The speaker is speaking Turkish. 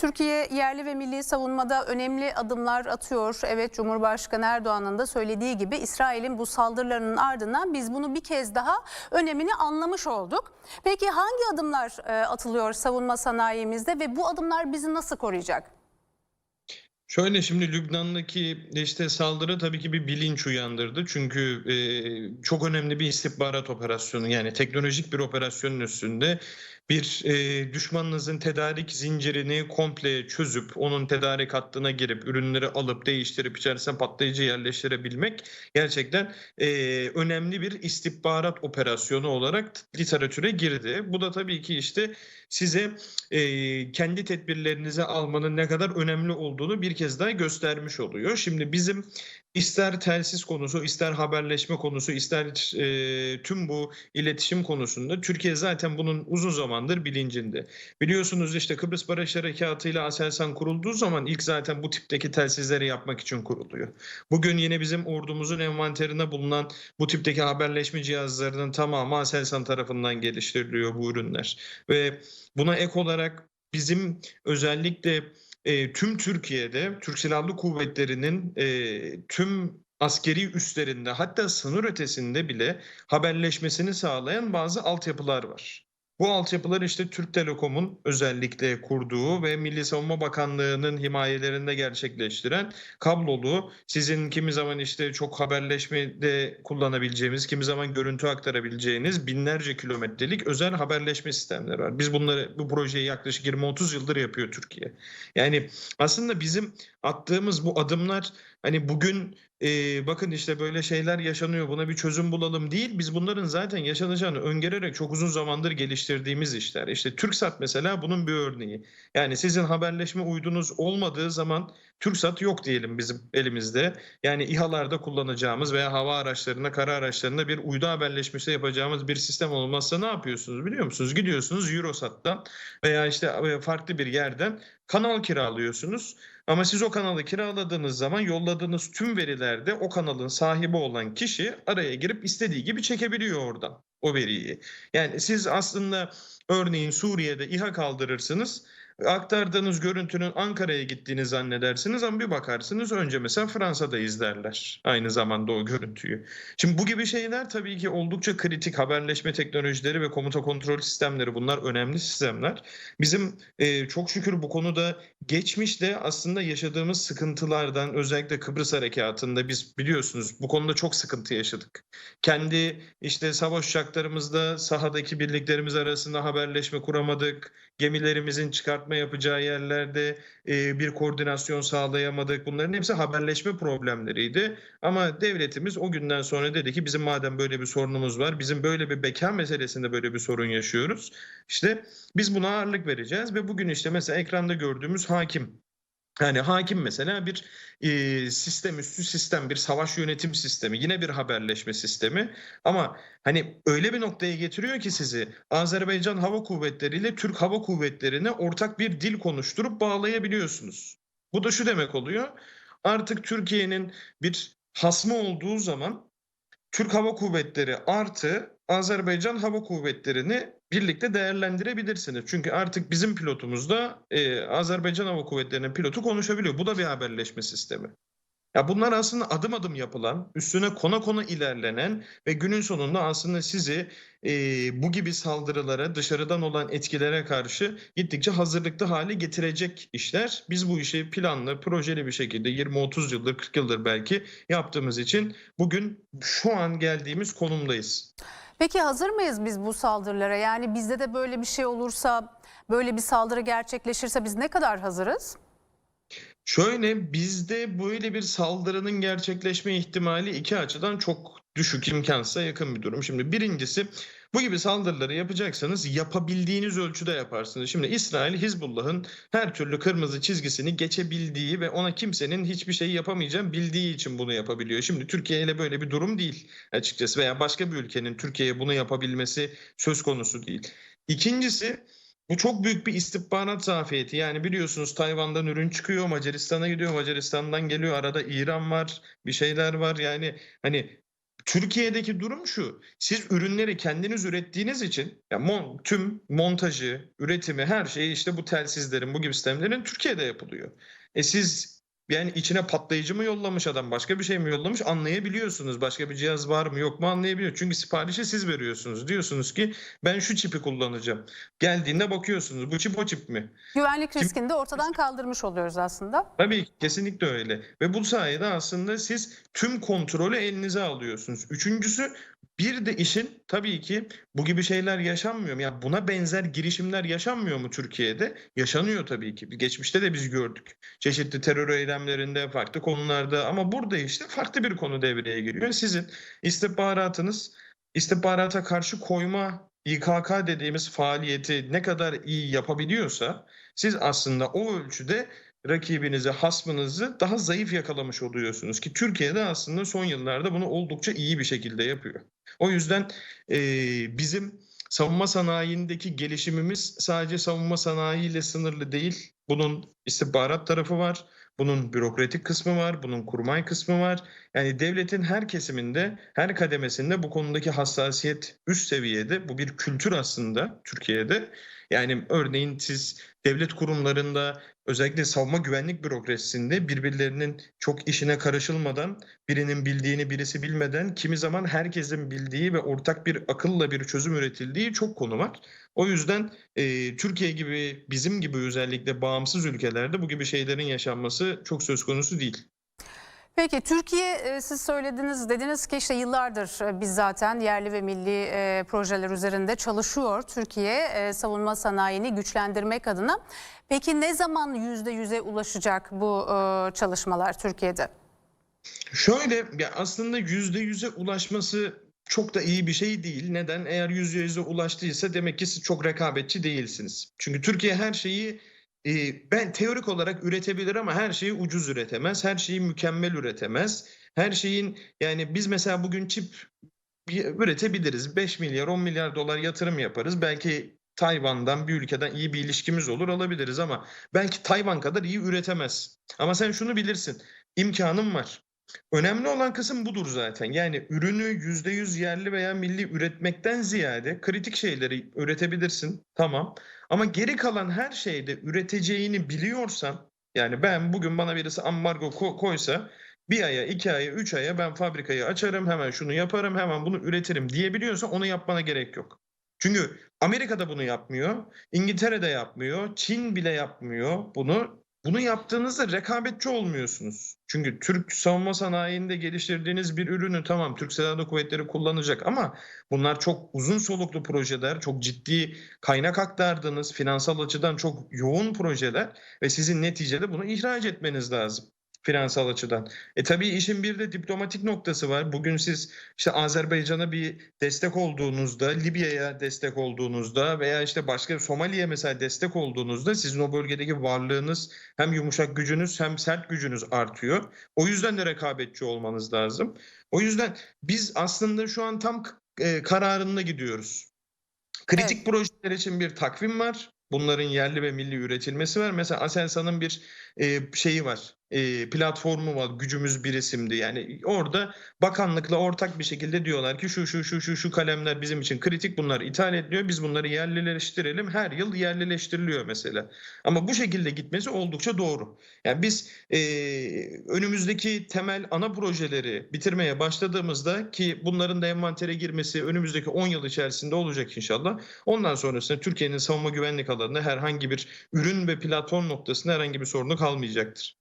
Türkiye yerli ve milli savunmada önemli adımlar atıyor. Evet Cumhurbaşkanı Erdoğan'ın da söylediği gibi İsrail'in bu saldırılarının ardından biz bunu bir kez daha önemini anlamış olduk. Peki hangi adımlar e, atılıyor savunma sanayimizde ve bu adımlar bizi nasıl koruyacak? Şöyle şimdi Lübnan'daki işte saldırı tabii ki bir bilinç uyandırdı. Çünkü e, çok önemli bir istihbarat operasyonu yani teknolojik bir operasyonun üstünde bir e, düşmanınızın tedarik zincirini komple çözüp onun tedarik hattına girip ürünleri alıp değiştirip içerisine patlayıcı yerleştirebilmek gerçekten e, önemli bir istihbarat operasyonu olarak literatüre girdi. Bu da tabii ki işte size e, kendi tedbirlerinizi almanın ne kadar önemli olduğunu bir kez daha göstermiş oluyor. Şimdi bizim ister telsiz konusu, ister haberleşme konusu, ister e, tüm bu iletişim konusunda Türkiye zaten bunun uzun zamandır bilincinde. Biliyorsunuz işte Kıbrıs Barış Harekatı ile Aselsan kurulduğu zaman ilk zaten bu tipteki telsizleri yapmak için kuruluyor. Bugün yine bizim ordumuzun envanterine bulunan bu tipteki haberleşme cihazlarının tamamı Aselsan tarafından geliştiriliyor bu ürünler. Ve buna ek olarak bizim özellikle e, tüm Türkiye'de Türk Silahlı Kuvvetleri'nin e, tüm askeri üslerinde hatta sınır ötesinde bile haberleşmesini sağlayan bazı altyapılar var. Bu altyapılar işte Türk Telekom'un özellikle kurduğu ve Milli Savunma Bakanlığı'nın himayelerinde gerçekleştiren kablolu, sizin kimi zaman işte çok haberleşmede kullanabileceğimiz, kimi zaman görüntü aktarabileceğiniz binlerce kilometrelik özel haberleşme sistemleri var. Biz bunları bu projeyi yaklaşık 20-30 yıldır yapıyor Türkiye. Yani aslında bizim attığımız bu adımlar hani bugün e, bakın işte böyle şeyler yaşanıyor buna bir çözüm bulalım değil. Biz bunların zaten yaşanacağını öngörerek çok uzun zamandır geliştirdiğimiz işler. İşte TürkSat mesela bunun bir örneği. Yani sizin haberleşme uydunuz olmadığı zaman TürkSat yok diyelim bizim elimizde. Yani İHA'larda kullanacağımız veya hava araçlarında, kara araçlarında bir uydu haberleşmesi yapacağımız bir sistem olmazsa ne yapıyorsunuz biliyor musunuz? Gidiyorsunuz Eurosat'tan veya işte farklı bir yerden kanal kiralıyorsunuz. Ama siz o kanalı kiraladığınız zaman yolladığınız tüm verilerde o kanalın sahibi olan kişi araya girip istediği gibi çekebiliyor oradan o veriyi. Yani siz aslında örneğin Suriye'de İHA kaldırırsınız aktardığınız görüntünün Ankara'ya gittiğini zannedersiniz ama bir bakarsınız önce mesela Fransa'da izlerler aynı zamanda o görüntüyü. Şimdi bu gibi şeyler tabii ki oldukça kritik haberleşme teknolojileri ve komuta kontrol sistemleri bunlar önemli sistemler. Bizim e, çok şükür bu konuda geçmişte aslında yaşadığımız sıkıntılardan özellikle Kıbrıs Harekatı'nda biz biliyorsunuz bu konuda çok sıkıntı yaşadık. Kendi işte savaş uçaklarımızda sahadaki birliklerimiz arasında haberleşme kuramadık. Gemilerimizin çıkartma yapacağı yerlerde e, bir koordinasyon sağlayamadık. Bunların hepsi haberleşme problemleriydi. Ama devletimiz o günden sonra dedi ki bizim madem böyle bir sorunumuz var, bizim böyle bir beka meselesinde böyle bir sorun yaşıyoruz. İşte biz buna ağırlık vereceğiz ve bugün işte mesela ekranda gördüğümüz hakim yani hakim mesela bir e, sistem üstü sistem, bir savaş yönetim sistemi, yine bir haberleşme sistemi. Ama hani öyle bir noktaya getiriyor ki sizi Azerbaycan Hava Kuvvetleri ile Türk Hava Kuvvetleri'ne ortak bir dil konuşturup bağlayabiliyorsunuz. Bu da şu demek oluyor. Artık Türkiye'nin bir hasmı olduğu zaman Türk Hava Kuvvetleri artı Azerbaycan Hava Kuvvetleri'ni birlikte değerlendirebilirsiniz. Çünkü artık bizim pilotumuzda e, Azerbaycan Hava Kuvvetleri'nin pilotu konuşabiliyor. Bu da bir haberleşme sistemi. Ya bunlar aslında adım adım yapılan, üstüne kona kona ilerlenen ve günün sonunda aslında sizi e, bu gibi saldırılara, dışarıdan olan etkilere karşı gittikçe hazırlıklı hale getirecek işler. Biz bu işi planlı, projeli bir şekilde 20-30 yıldır, 40 yıldır belki yaptığımız için bugün şu an geldiğimiz konumdayız. Peki hazır mıyız biz bu saldırılara? Yani bizde de böyle bir şey olursa, böyle bir saldırı gerçekleşirse biz ne kadar hazırız? Şöyle bizde böyle bir saldırının gerçekleşme ihtimali iki açıdan çok düşük imkansıza yakın bir durum. Şimdi birincisi bu gibi saldırıları yapacaksanız yapabildiğiniz ölçüde yaparsınız. Şimdi İsrail Hizbullah'ın her türlü kırmızı çizgisini geçebildiği ve ona kimsenin hiçbir şey yapamayacağını bildiği için bunu yapabiliyor. Şimdi Türkiye ile böyle bir durum değil açıkçası veya başka bir ülkenin Türkiye'ye bunu yapabilmesi söz konusu değil. İkincisi bu çok büyük bir istihbarat zafiyeti. Yani biliyorsunuz Tayvan'dan ürün çıkıyor, Macaristan'a gidiyor, Macaristan'dan geliyor. Arada İran var, bir şeyler var. Yani hani Türkiye'deki durum şu. Siz ürünleri kendiniz ürettiğiniz için ya mon- tüm montajı, üretimi, her şeyi işte bu telsizlerin, bu gibi sistemlerin Türkiye'de yapılıyor. E siz yani içine patlayıcı mı yollamış adam, başka bir şey mi yollamış anlayabiliyorsunuz. Başka bir cihaz var mı yok mu anlayabiliyor. Çünkü siparişi siz veriyorsunuz. Diyorsunuz ki ben şu çipi kullanacağım. Geldiğinde bakıyorsunuz bu çip o çip mi? Güvenlik Kim- riskini de ortadan kaldırmış oluyoruz aslında. Tabii kesinlikle öyle. Ve bu sayede aslında siz tüm kontrolü elinize alıyorsunuz. Üçüncüsü bir de işin tabii ki bu gibi şeyler yaşanmıyor mu? Yani buna benzer girişimler yaşanmıyor mu Türkiye'de? Yaşanıyor tabii ki. Geçmişte de biz gördük. Çeşitli terör eylemlerinde, farklı konularda ama burada işte farklı bir konu devreye giriyor. Sizin istihbaratınız istihbarata karşı koyma İKK dediğimiz faaliyeti ne kadar iyi yapabiliyorsa siz aslında o ölçüde rakibinizi, hasmınızı daha zayıf yakalamış oluyorsunuz ki Türkiye'de aslında son yıllarda bunu oldukça iyi bir şekilde yapıyor. O yüzden eee, bizim savunma sanayindeki gelişimimiz sadece savunma sanayiyle sınırlı değil. Bunun istihbarat tarafı var, bunun bürokratik kısmı var, bunun kurmay kısmı var. Yani devletin her kesiminde, her kademesinde bu konudaki hassasiyet üst seviyede. Bu bir kültür aslında Türkiye'de. Yani örneğin siz devlet kurumlarında özellikle savunma güvenlik bürokrasisinde birbirlerinin çok işine karışılmadan birinin bildiğini birisi bilmeden kimi zaman herkesin bildiği ve ortak bir akılla bir çözüm üretildiği çok konu var. O yüzden e, Türkiye gibi bizim gibi özellikle bağımsız ülkelerde bu gibi şeylerin yaşanması çok söz konusu değil. Peki Türkiye e, siz söylediniz dediniz ki işte yıllardır e, biz zaten yerli ve milli e, projeler üzerinde çalışıyor Türkiye savunma sanayini güçlendirmek adına. Peki ne zaman yüzde yüze ulaşacak bu çalışmalar Türkiye'de? Şöyle ya aslında yüzde yüze ulaşması çok da iyi bir şey değil. Neden? Eğer yüzde yüze ulaştıysa demek ki siz çok rekabetçi değilsiniz. Çünkü Türkiye her şeyi e, ben teorik olarak üretebilir ama her şeyi ucuz üretemez. Her şeyi mükemmel üretemez. Her şeyin yani biz mesela bugün çip üretebiliriz. 5 milyar 10 milyar dolar yatırım yaparız. Belki Tayvan'dan bir ülkeden iyi bir ilişkimiz olur alabiliriz ama belki Tayvan kadar iyi üretemez. Ama sen şunu bilirsin. imkanın var. Önemli olan kısım budur zaten. Yani ürünü %100 yerli veya milli üretmekten ziyade kritik şeyleri üretebilirsin. Tamam. Ama geri kalan her şeyde üreteceğini biliyorsan yani ben bugün bana birisi ambargo ko- koysa bir aya, iki aya, üç aya ben fabrikayı açarım, hemen şunu yaparım, hemen bunu üretirim diyebiliyorsan onu yapmana gerek yok. Çünkü Amerika'da bunu yapmıyor, İngiltere'de yapmıyor, Çin bile yapmıyor bunu. Bunu yaptığınızda rekabetçi olmuyorsunuz. Çünkü Türk savunma sanayinde geliştirdiğiniz bir ürünü tamam Türk Silahlı Kuvvetleri kullanacak ama bunlar çok uzun soluklu projeler, çok ciddi kaynak aktardığınız, finansal açıdan çok yoğun projeler ve sizin neticede bunu ihraç etmeniz lazım finansal açıdan. E tabii işin bir de diplomatik noktası var. Bugün siz işte Azerbaycan'a bir destek olduğunuzda, Libya'ya destek olduğunuzda veya işte başka Somali'ye mesela destek olduğunuzda sizin o bölgedeki varlığınız hem yumuşak gücünüz hem sert gücünüz artıyor. O yüzden de rekabetçi olmanız lazım. O yüzden biz aslında şu an tam e, kararında gidiyoruz. Kritik projeler için bir takvim var. Bunların yerli ve milli üretilmesi var. Mesela Aselsan'ın bir e, şeyi var. E, platformu var. Gücümüz bir isimdi. Yani orada bakanlıkla ortak bir şekilde diyorlar ki şu şu şu şu şu kalemler bizim için kritik. Bunlar ithal ediliyor. Biz bunları yerlileştirelim. Her yıl yerlileştiriliyor mesela. Ama bu şekilde gitmesi oldukça doğru. Yani biz e, önümüzdeki temel ana projeleri bitirmeye başladığımızda ki bunların da envantere girmesi önümüzdeki 10 yıl içerisinde olacak inşallah. Ondan sonrasında Türkiye'nin savunma güvenlik alanında herhangi bir ürün ve platform noktasında herhangi bir sorunu kalmayacaktır.